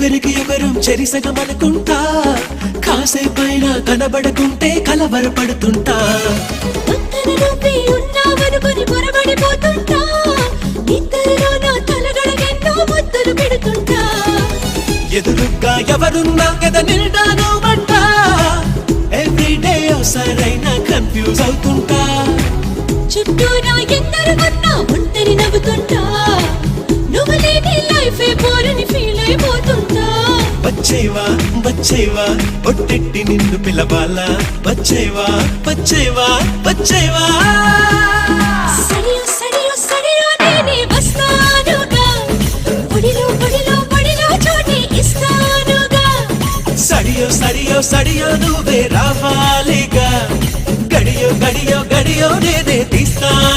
ఒకరికి ఒకరం చెరిసగమనుకుంటా కాసేపైనా కనబడకుంటే కలవరపడుతుంటా. ముద్దులు పెడుతుంటా. ఎదురుగా ఎవరున్నా కథ నిండాను మంట ఎవ్రీడే సరైన కన్ఫ్యూజ్ అవుతుంటా. చుట్టూ నా ఎందరు ఉన్నా ఒంటరి నవ్వుతుంటా. వచ్చేవా వచ్చేవా? ఒట్టెట్టి నిన్ను పిలవాలా? వచ్చేవా వచ్చేవా వచ్చేవా? సడియో సడియో సడియో నువ్వే రావాలిగా. గడియో గడియో గడియో నేనే తీస్తానుగా